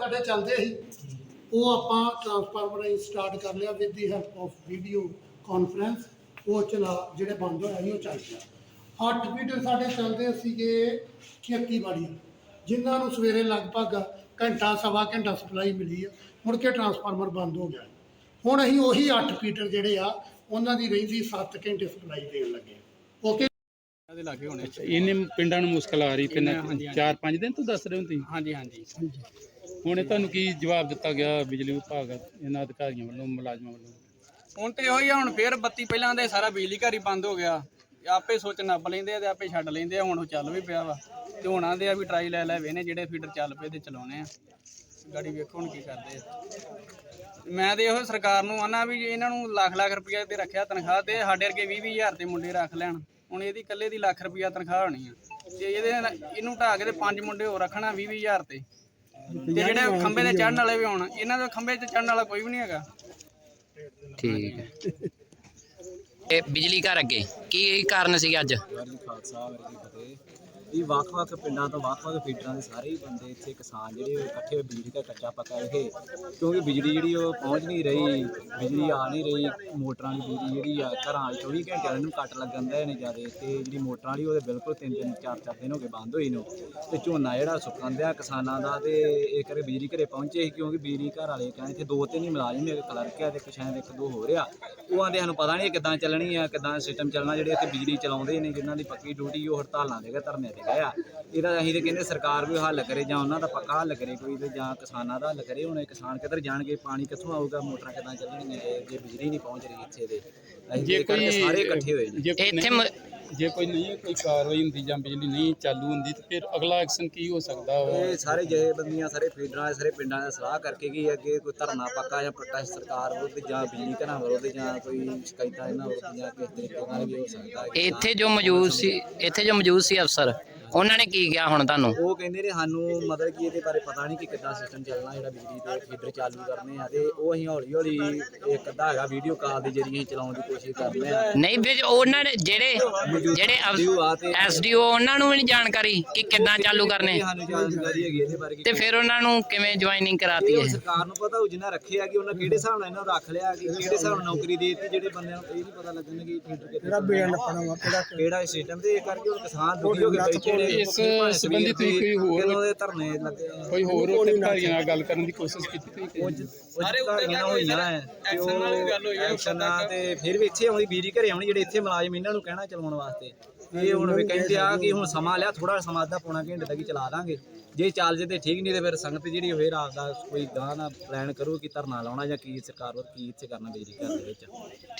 ਸਾਡੇ ਚੱਲਦੇ ਸੀ। ਉਹ ਆਪਾਂ ਟਰਾਂਸਫਾਰਮਰ ਹੀ ਸਟਾਰਟ ਕਰ ਲਿਆ with the help of video conference ਉਹ ਚਲਾ ਜਿਹੜੇ ਬੰਦ ਹੋਇਆ ਸੀ ਉਹ ਚੱਲ ਗਿਆ 8 ਮੀਟਰ ਸਾਡੇ ਚੱਲਦੇ ਸੀਗੇ ਖੇਤੀਬਾੜੀ। ਜਿਨ੍ਹਾਂ ਨੂੰ ਸਵੇਰੇ ਲਗਭਗ ਘੰਟਾ ਸਵਾ ਘੰਟਾ ਸਪਲਾਈ ਮਿਲੀ ਆ। ਮੁੜ ਕੇ ਟਰਾਂਸਫਾਰਮਰ ਬੰਦ ਹੋ ਗਿਆ। ਹੁਣ ਅਸੀਂ ਉਹੀ 8 ਮੀਟਰ ਜਿਹੜੇ ਆ ਉਹਨਾਂ ਦੀ ਰਹਿੰਦੀ 7 ਘੰਟੇ ਸਪਲਾਈ ਦੇਣ ਲੱਗੇ ਓਕੇ? ਦੇ ਲਾਗੇ ਹੋਣੇ। ਅੱਛਾ ਇਹਨੇ ਪਿੰਡਾਂ ਨੂੰ ਮੁਸ਼ਕਲ ਆ ਰਹੀ ਪਿੰਡਾਂ ਹਾਂਜੀ, ਚ ਹਾਂਜੀ। 4-5 ਦਿਨ ਤੋਂ ਦੱਸ ਰਹੇ ਹੋ ਤੁਸੀਂ? ਹਾਂਜੀ। ਹਾਂਜੀ। ਹੁਣ ਤੁਹਾਨੂੰ ਕੀ ਜਵਾਬ ਦਿੱਤਾ ਗਿਆ ਬਿਜਲੀ ਵਿਭਾਗ ਇਹਨਾਂ ਅਧਿਕਾਰੀਆਂ ਵੱਲੋਂ, ਮੁਲਾਜ਼ਮਾਂ ਵੱਲੋਂ? ਹੁਣ ਤੇ ਉਹੀ ਆ, ਹੁਣ ਫੇਰ ਬੱਤੀ ਪਹਿਲਾਂ ਦੇ ਸਾਰਾ ਬਿਜਲੀ ਘਰ ਹੀ ਬੰਦ ਹੋ ਗਿਆ। ਆਪੇ ਸੋਚ ਨੱਪ ਲੈਂਦੇ ਆ ਤੇ ਆਪੇ ਛੱਡ ਲੈਂਦੇ ਆ, ਹੁਣ ਉਹ ਚੱਲ ਵੀ ਪਿਆ ਵਾ। ਤੇ ਹੁਣ ਆਂਦੇ ਆ ਵੀ ਟਰਾਈ ਲੈ ਲੈ ਵੇਨੇ ਜਿਹੜੇ ਫੀਡਰ ਚੱਲ ਪਏ ਤੇ ਚਲਾਉਣੇ ਆ। ਗਾੜੀ ਵੇਖੋ ਹੁਣ ਕੀ ਕਰਦੇ ਆ। ਮੈਂ ਤੇ ਇਹੋ ਸਰਕਾਰ ਨੂੰ ਆਨਾ ਵੀ ਇਹਨਾਂ ਨੂੰ ਲੱਖ ਲੱਖ ਰੁਪਇਆ ਤੇ ਰੱਖਿਆ ਤਨਖਾਹ ਤੇ, ਸਾਡੇ ਵਰਗੇ 20 20 ਹਜ਼ਾਰ ਤੇ ਮੁੰਡੇ ਰੱਖ ਲੈਣ। ਹੁਣ ਇਹਦੀ ਇਕੱਲੇ ਦੀ ਲੱਖ ਰੁਪਇਆ ਤਨਖਾਹ ਹੋਣੀ ਆ। ਤੇ ਇਹਦੇ ਇਹਨੂੰ ਢਾਹ ਕੇ ਤੇ ਪੰਜ ਮੁੰਡੇ ਹੋਰ ਰੱਖਣਾ 20 20 ਹਜ਼ਾਰ ਤੇ। ਤੇ ਜਿਹੜੇ ਖੰਬੇ ਤੇ ਚੜਨ ਵਾਲੇ ਵੀ ਹੋਣ ਇਹਨਾਂ ਦੇ ਖੰਬੇ ਤੇ ਚੜਨ ਵਾਲਾ ਕੋਈ ਵੀ ਨਹੀਂ ਹੈਗਾ। ਠੀਕ ਹੈ। ਇਹ ਬਿਜਲੀ ਘਰ ਅੱਗੇ ਕੀ ਕਾਰਨ ਸੀ ਅੱਜ? ਵਾਹਿਗੁਰੂ ਖਾਲਸਾ ਵਾਹਿਗੁਰੂ ਜੀ ਫਤਿਹ। ਵੀ ਵੱਖ-ਵੱਖ ਪਿੰਡਾਂ ਤੋਂ ਵੱਖ-ਵੱਖ ਫੀਡਰਾਂ ਦੇ ਸਾਰੇ ਹੀ ਬੰਦੇ ਇੱਥੇ ਕਿਸਾਨ ਜਿਹੜੇ ਉਹ ਇਕੱਠੇ ਹੋਏ ਬਿਜਲੀ ਦਾ ਕੱਚਾ ਪੱਕਾ ਇਹ, ਕਿਉਂਕਿ ਬਿਜਲੀ ਜਿਹੜੀ ਉਹ ਪਹੁੰਚ ਨਹੀਂ ਰਹੀ, ਬਿਜਲੀ ਆ ਨਹੀਂ ਰਹੀ, ਮੋਟਰਾਂ ਦੀ ਬਿਜਲੀ ਜਿਹੜੀ ਆ ਘਰਾਂ ਵਾਲੀ 24 ਘੰਟਿਆਂ ਨੂੰ ਕੱਟ ਲੱਗਣ ਦੇ ਨੇ ਜਿਆਦੇ ਤੇ ਜਿਹੜੀ ਮੋਟਰਾਂ ਵਾਲੀ, ਉਹਦੇ ਬਿਲਕੁਲ ਤਿੰਨ ਤਿੰਨ, ਚਾਰ ਚਾਰ ਦਿਨ ਹੋ ਗਏ ਬੰਦ ਹੋਈ ਨੂੰ ਤੇ ਝੋਨਾ ਜਿਹੜਾ ਸੁੱਕਣ ਦਿਆ ਕਿਸਾਨਾਂ ਦਾ ਤੇ ਇਹ ਕਰੇ ਬਿਜਲੀ ਘਰੇ ਪਹੁੰਚੇ ਸੀ ਕਿਉਂਕਿ ਬਿਜਲੀ ਘਰ ਵਾਲੇ ਕਹਿੰਦੇ ਇੱਥੇ ਦੋ ਤਿੰਨ ਹੀ ਮੁਲਾਜ਼ਮ ਇੱਕ ਕਲਰਕ ਆ ਤੇ ਇੱਕ ਇੱਕ ਦੋ ਹੋ ਰਿਹਾ ਉਹ ਆਂਦੇ ਸਾਨੂੰ ਪਤਾ ਨਹੀਂ ਕਿੱਦਾਂ ਚੱਲਣੀ ਆ, ਕਿੱਦਾਂ ਸਿਸਟਮ ਚੱਲਣਾ, ਜਿਹੜੇ ਇੱਥੇ ਬਿਜਲੀ ਚਲਾਉਂਦੇ ਨੇ, ਜਿਨ੍ਹਾਂ ਦੀ ਪੱਕੀ ਡਿਊਟੀ ਉਹ ਹੜਤਾਲਾਂ ਦੇ ਗਏ ਧਰਨੇ ਗਏ ਆ। ਇਹਦਾ ਅਸੀਂ ਤੇ ਕਹਿੰਦੇ ਸਰਕਾਰ ਵੀ ਹੱਲ ਕਰੇ ਜਾਂ ਉਹਨਾਂ ਦਾ ਪੱਕਾ ਹੱਲ ਕਰੇ ਕੋਈ ਤੇ ਜਾਂ ਕਿਸਾਨਾਂ ਦਾ ਹੱਲ ਕਰੇ। ਹੁਣ ਇਹ ਕਿਸਾਨ ਕਿੱਧਰ ਜਾਣਗੇ? ਪਾਣੀ ਕਿੱਥੋਂ ਆਊਗਾ? ਮੋਟਰਾਂ ਕਿੱਦਾਂ ਚੱਲਣਗੀਆਂ? ਜੇ ਬਿਜਲੀ ਨਹੀਂ ਪਹੁੰਚ ਰਹੀ ਇੱਥੇ ਦੇ ਅਸੀਂ ਜੇ ਕੋਈ ਸਾਰੇ ਇਕੱਠੇ ਹੋਏ ਨੇ। ਜੇ ਕੋਈ ਇੱਥੇ ਜੇ ਕੋਈ ਨਹੀਂ ਕੋਈ ਕਾਰਵਾਈ ਹੁੰਦੀ ਜਾਂ ਬਿਜਲੀ ਨਹੀਂ ਚਾਲੂ ਹੁੰਦੀ ਤੇ ਫਿਰ ਅਗਲਾ ਐਕਸ਼ਨ ਕੀ ਹੋ ਸਕਦਾ ਇਹ ਸਾਰੇ ਜਥੇਬੰਦੀਆਂ ਸਾਰੇ ਫੀਡਰਾਂ ਦੇ ਸਾਰੇ ਪਿੰਡਾਂ ਦਾ ਸਲਾਹ ਕਰਕੇ ਕਿ ਅੱਗੇ ਕੋਈ ਧਰਨਾ ਪੱਕਾ ਜਾਂ ਪ੍ਰੋਟੈਸਟ ਸਰਕਾਰ ਵਿਰੁੱਧ ਜਾਂ ਬਿਜਲੀ ਘਰਾਂ ਵਿਰੁੱਧ ਜਾਂ ਕੋਈ ਸ਼ਿਕਾਇਤਾਂ ਇਹਨਾਂ ਵਿਰੁੱਧ ਜਾਂ ਕਿਸੇ ਤਰੀਕੇ ਨਾਲ ਵੀ ਹੋ ਸਕਦਾ ਹੈ। ਇੱਥੇ ਜੋ ਮੌਜੂਦ ਸੀ ਇੱਥੇ ਜੋ ਮੌਜੂਦ ਸੀ ਅਫਸਰ ਉਹਨਾਂ ਨੇ ਕੀ ਕਿਹਾ ਹੁਣ ਤੁਹਾਨੂੰ? ਉਹ ਕਹਿੰਦੇ ਨੇ ਸਾਨੂੰ ਮਤਲਬ ਕਿ ਇਹਦੇ ਬਾਰੇ ਪਤਾ ਨਹੀਂ ਕਿ ਕਿੱਦਾਂ ਸਿਸਟਮ ਚੱਲਣਾ ਜਿਹੜਾ ਬਿਜਲੀ ਦੇ ਫੀਡਰ ਚਾਲੂ ਕਰਨੇ ਆ ਤੇ ਉਹ ਅਸੀਂ ਹੌਲੀ ਹੌਲੀ ਇੱਕ ਅੱਧਾ ਹੈਗਾ ਵੀਡੀਓ ਕਾਲ ਦੇ ਜ਼ਰੀਏ ਅਸੀਂ ਚਲਾਉਣ ਦੀ ਕੋਸ਼ਿਸ਼ ਕਰਦੇ ਆ। ਨਹੀਂ ਵੀ ਉਹਨਾਂ ਨੇ ਜਿਹੜੇ ਜਿਹੜੇ ਐਸਡੀਓ ਉਹਨਾਂ ਨੂੰ ਵੀ ਨਹੀਂ ਜਾਣਕਾਰੀ ਕਿ ਕਿੱਦਾਂ ਚਾਲੂ ਕਰਨੇ। ਸਾਨੂੰ ਜਾਣਕਾਰੀ ਹੈਗੀ ਇਹਦੇ ਬਾਰੇ ਕਿ ਤੇ ਫਿਰ ਉਹਨਾਂ ਨੂੰ ਕਿਵੇਂ ਜੁਆਇਨਿੰਗ ਕਰਾਤੀ ਹੈ ਸਰਕਾਰ ਨੂੰ ਪਤਾ ਉਹ ਜਿੰਨਾ ਰੱਖਿਆ ਕਿ ਉਹਨਾਂ ਕਿਹੜੇ ਹਿਸਾਬ ਨਾਲ ਇਹਨਾਂ ਨੂੰ ਰੱਖ ਲਿਆ ਕਿ ਕਿਹੜੇ ਹਿਸਾਬ ਨਾਲ ਨੌਕਰੀ ਦੇ ਦਿੱਤੀ ਜਿਹੜੇ ਬੰਦਿਆਂ ਨੂੰ ਇਹ ਨਹੀਂ ਪਤਾ ਲੱਗਣ ਕਿ ਫੀਡਰ ਕਿਹੜਾ ਬੇਨ ਵਾ ਕਿਹੜਾ ਕਿਹੜਾ ਸਿਸਟਮ ਤੇ ਇਹ ਕਰਕੇ ਉਹ ਕਿਸਾਨ ਦੁਖੀ ਹੋ ਕੇ ਬੈਠੇ ਇਸ ਸੰਬੰਧੀ ਤੁਸੀਂ ਕੋਈ ਹੋਰ- ਦੇ ਧਰਨੇ ਲੱਗੇ। ਕੋਈ ਹੋਰ ਉੱਥੇ ਅਧਿਕਾਰੀਆਂ ਨਾਲ ਗੱਲ ਕਰਨ ਦੀ ਕੋਸ਼ਿਸ਼ ਕੀਤੀ ਤੁਸੀਂ? ਸਾਰੇ ਉਧਾਰੀਆਂ ਹੋਈਆਂ ਹੈ ਤੇ ਐਕਸ਼ਨ ਨਾਲ ਵੀ ਗੱਲ ਹੋਈ ਹੈ, ਐਕਸ਼ਨ ਨਾਲ ਤੇ ਫਿਰ ਵੀ ਇੱਥੇ ਆਉਂਦੀ ਬਿਜਲੀ ਘਰੇ ਆਉਣੀ ਜਿਹੜੇ ਇੱਥੇ ਮੁਲਾਜ਼ਮ ਇਹਨਾਂ ਨੂੰ ਕਹਿਣਾ ਚਲਾਉਣ ਵਾਸਤੇ। ਇਹ ਹੁਣ ਵੀ ਕਹਿੰਦੇ ਆ ਕਿ ਹੁਣ ਸਮਾਂ ਲਿਆ ਥੋੜਾ ਸਮਾਂ ਦਾ ਪੌਣਾ ਘੰਟੇ ਤੱਕ ਹੀ ਚਲਾ ਦਾਂਗੇ। ਜੇ ਚੱਲ ਜੇ ਤੇ ਠੀਕ ਨਹੀਂ ਤੇ ਫਿਰ ਸੰਗਤ ਜਿਹੜੀ ਹੋਏ ਰਾਤ ਦਾ ਕੋਈ ਗਾਂ ਨਾ ਪਲਾਨ ਕਰੂ ਕਿ ਧਰਨਾ ਲਾਉਣਾ ਜਾਂ ਕੀ ਸਰਕਾਰ ਵੱਲ ਕੀ ਇੱਥੇ ਕਰਨਾ ਬਿਜਲੀ ਘਰ ਦੇ ਵਿੱਚ।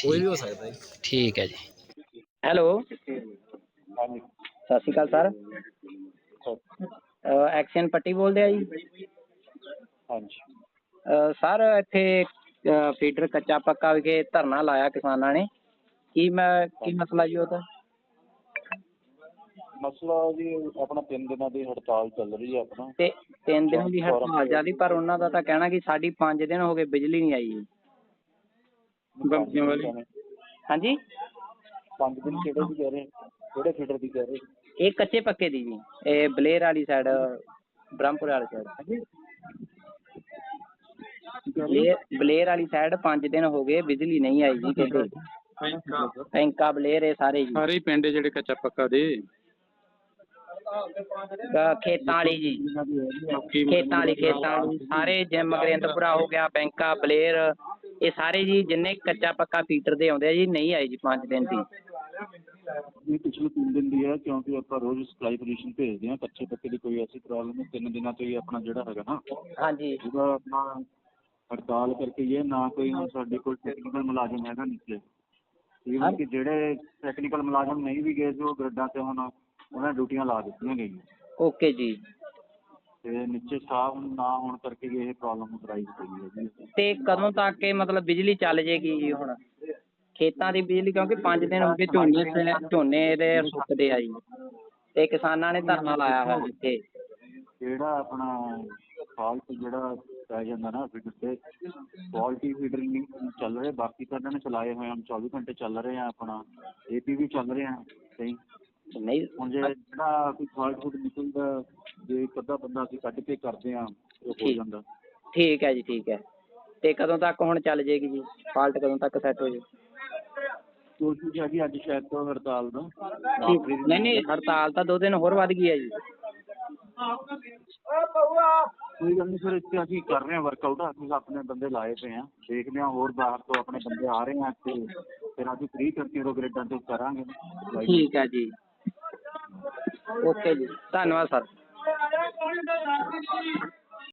ਕੋਈ ਵੀ ਹੋ ਸਕਦਾ ਹੈ ਠੀਕ ਹੈ ਜੀ। ਹੈਲੋ। ਸਤਿ ਸ਼੍ਰੀ ਅਕਾਲ ਸਰ। ਐਕਸ਼ਨ ਪੱਟੀ ਬੋਲਦੇ ਆ ਜੀ। ਹਾਂਜੀ। ਸਰ ਇੱਥੇ ਫੀਡਰ ਕੱਚਾ ਪੱਕਾ ਵਿਖੇ ਧਰਨਾ ਲਾਇਆ ਕਿਸਾਨਾਂ ਨੇ। ਕੀ ਮੈਂ ਕੀ ਮਸਲਾ ਜੀ ਉਹਦਾ? ਮਸਲਾ ਜੀ ਆਪਣਾ ਤਿੰਨ ਦਿਨਾਂ ਦੀ ਹੜਤਾਲ ਚੱਲ ਰਹੀ ਹੈ ਆਪਣਾ। ਤੇ ਤਿੰਨ ਦਿਨ ਦੀ ਹੜਤਾਲ ਚੱਲਦੀ ਪਰ ਉਹਨਾਂ ਦਾ ਤਾਂ ਕਹਿਣਾ ਕਿ ਸਾਡੀ 5 ਦਿਨ ਹੋ ਗਏ ਬਿਜਲੀ ਨਹੀਂ ਆਈ। ਬੰਬੀਆਂ ਵਾਲੀ ਹਾਂਜੀ। ਪੰਜ ਦਿਨ ਕਿਹੜੇ ਦੀ ਕਹਿ ਰਹੇ ਕਿਹੜੇ ਫੀਡਰ ਦੀ ਕਹਿ ਰਹੇ ਇਹ ਕੱਚੇ ਪੱਕੇ ਦੀ ਜੀ। ਇਹ ਬਲੇਰ ਵਾਲੀ ਸਾਈਡ ਬ੍ਰਹਮਪੁਰ ਵਾਲੀ ਸਾਈਡ ਬਲੇਰ ਬਲੇਰ ਵਾਲੀ ਸਾਈਡ 5 ਦਿਨ ਹੋ ਗਏ ਬਿਜਲੀ ਨਹੀਂ ਆਈ ਜੀ ਕਿਤੇ ਟੈਂਕਾ ਬਲੇਰ ਇਹ ਸਾਰੇ ਜੀ। ਸਾਰੇ ਪਿੰਡ ਜਿਹੜੇ ਕੱਚਾ ਪੱਕਾ ਦੇ। ਖੇਤਾਂ ਵਾਲੀ ਜੀ। ਖੇਤਾਂ ਵਾਲੀ ਖੇਤਾਂ ਸਾਰੇ ਜਿਮ ਗਰਿੰਦਪੁਰਾ ਹੋ ਗਿਆ ਬੈਂਕਾ ਬਲੇਰ ਇਹ ਸਾਰੇ ਜੀ ਜਿੰਨੇ ਕੱਚਾ ਪੱਕਾ ਫੀਟਰ ਦੇ ਆਉਂਦੇ ਆ ਜੀ ਨਹੀਂ ਆਏ ਜੀ 5 ਦਿਨ ਦੀ। ਹੈ ਕਿਉਂਕਿ ਆਪਾਂ ਰੋਜ਼ ਸਪਲਾਈ ਪੋਜੀਸ਼ਨ ਭੇਜਦੇ ਹਾਂ ਕੱਚੇ ਪੱਕੇ ਦੀ ਕੋਈ ਐਸੀ ਪ੍ਰੋਬਲਮ ਨਹੀਂ ਤਿੰਨ ਦਿਨਾਂ ਤੋਂ ਹੀ ਆਪਣਾ ਜਿਹੜਾ ਹੈਗਾ ਨਾ ਹਾਂਜੀ। ਆਪਣਾ ਹੜਤਾਲ ਕਰਕੇ ਇਹ ਨਾ ਕੋਈ ਹੁਣ ਸਾਡੇ ਕੋਲ ਟੈਕਨੀਕਲ ਮੁਲਾਜ਼ਮ ਹੈਗਾ ਨੀਚੇ। ਈਵਨ ਕਿ ਜਿਹੜੇ ਟੈਕਨੀਕਲ ਮੁਲਾਜ਼ਮ ਨਹੀਂ ਵੀ ਗਏ ਸੀ ਉਹ ਗ੍ਰਿਡਾਂ ਤੇ ਹੁਣ ਉਹਨਾਂ ਡਿਊਟੀਆਂ ਲਾ ਦਿੱਤੀਆਂ ਗਈਆਂ। ਓਕੇ ਜੀ। ਤੇ ਨੀਚੇ ਸਟਾਫ ਨਾ ਹੋਣ ਕਰਕੇ ਇਹ ਪ੍ਰੋਬਲਮ ਰਾਈਜ਼ ਹੋਈ ਹੈ ਜੀ। ਤੇ ਕਦੋਂ ਤੱਕ ਇਹ ਮਤਲਬ ਬਿਜਲੀ ਚੱਲ ਜੇਗੀ ਜੀ ਹੁਣ? ਖੇਤਾਂ ਦੀ ਬਿਜਲੀ ਕਿਉਂਕਿ 5 ਦਿਨ ਹੋ ਗਏ ਝੋਨੇ ਤੇ- ਝੋਨੇ ਦੇ ਸੁੱਕਦੇ ਆ ਜੀ। ਤੇ ਕਿਸਾਨਾਂ ਨੇ ਧਰਨਾ ਲਾਇਆ ਹੋਇਆ ਇੱਥੇ। ਜਿਹੜਾ ਆਪਣਾ ਫਾਲਟ ਜਿਹੜਾ ਪੈ ਜਾਂਦਾ ਨਾ ਫੀਡਰ ਤੇ ਕੁਆਲਿਟੀ ਫੀਡਰ ਨਹੀਂ ਚੱਲ ਰਹੇ ਬਾਕੀ ਤਾਂ ਇਹਨਾਂ ਨੇ ਚਲਾਏ ਹੋਏ ਹਨ 24 ਘੰਟੇ ਚੱਲ ਰਹੇ ਆ ਆਪਣਾ ਏਪੀ ਵੀ ਚੱਲ ਰਹੇ ਆ ਸਹੀ। ਨਹੀਂ। ਹੁਣ ਜੇ ਜਿਹੜਾ ਕੋਈ ਫਾਲਟ ਫੂਡ ਨਿਕਲਦਾ ਜੇ ਇੱਕ ਅੱਧਾ ਬੰਦਾ ਅਸੀਂ ਕੱਢ ਕੇ ਕਰਦੇ ਆ ਹੋ ਠੀਕ। ਜਾਂਦਾ। ਠੀਕ ਹੈ ਜੀ ਠੀਕ ਹੈ। ਤੇ ਕਦੋਂ ਤੱਕ ਹੁਣ ਚੱਲ ਜਾਏਗੀ ਜੀ? ਫਾਲਟ ਕਦੋਂ ਤੱਕ ਸੈੱਟ ਹੋ ਜੇ ਕੋਸ਼ਿਸ਼ ਹੈ ਜੀ ਅੱਜ ਸ਼ਾਇਦ ਤੋਂ ਹੜਤਾਲ ਦਾ। ਠੀਕ। ਨਹੀਂ ਨਹੀਂ ਹੜਤਾਲ ਤਾਂ ਦੋ ਦਿਨ ਹੋਰ ਵੱਧ ਗਈ ਹੈ ਜੀ। ਕੋਈ ਗੱਲ ਨਹੀਂ ਫਿਰ ਇੱਥੇ ਅਸੀਂ ਕਰ ਰਹੇ ਹਾਂ ਵਰਕਆਊਟ ਅਸੀਂ ਆਪਣੇ ਬੰਦੇ ਲਾਏ ਪਏ ਆ ਦੇਖਦੇ ਹਾਂ ਹੋਰ ਬਾਹਰ ਤੋਂ ਆਪਣੇ ਬੰਦੇ ਆ ਰਹੇ ਆ ਤੇ ਫਿਰ ਅਸੀਂ ਫ੍ਰੀ ਕਰਕੇ ਰੋ ਗ੍ਰੇਡਾਂ ਤੇ ਕਰਾਂਗੇ। ਠੀਕ ਹੈ ਜੀ। ਓਕੇ ਜੀ ਧੰਨਵਾਦ ਸਰ।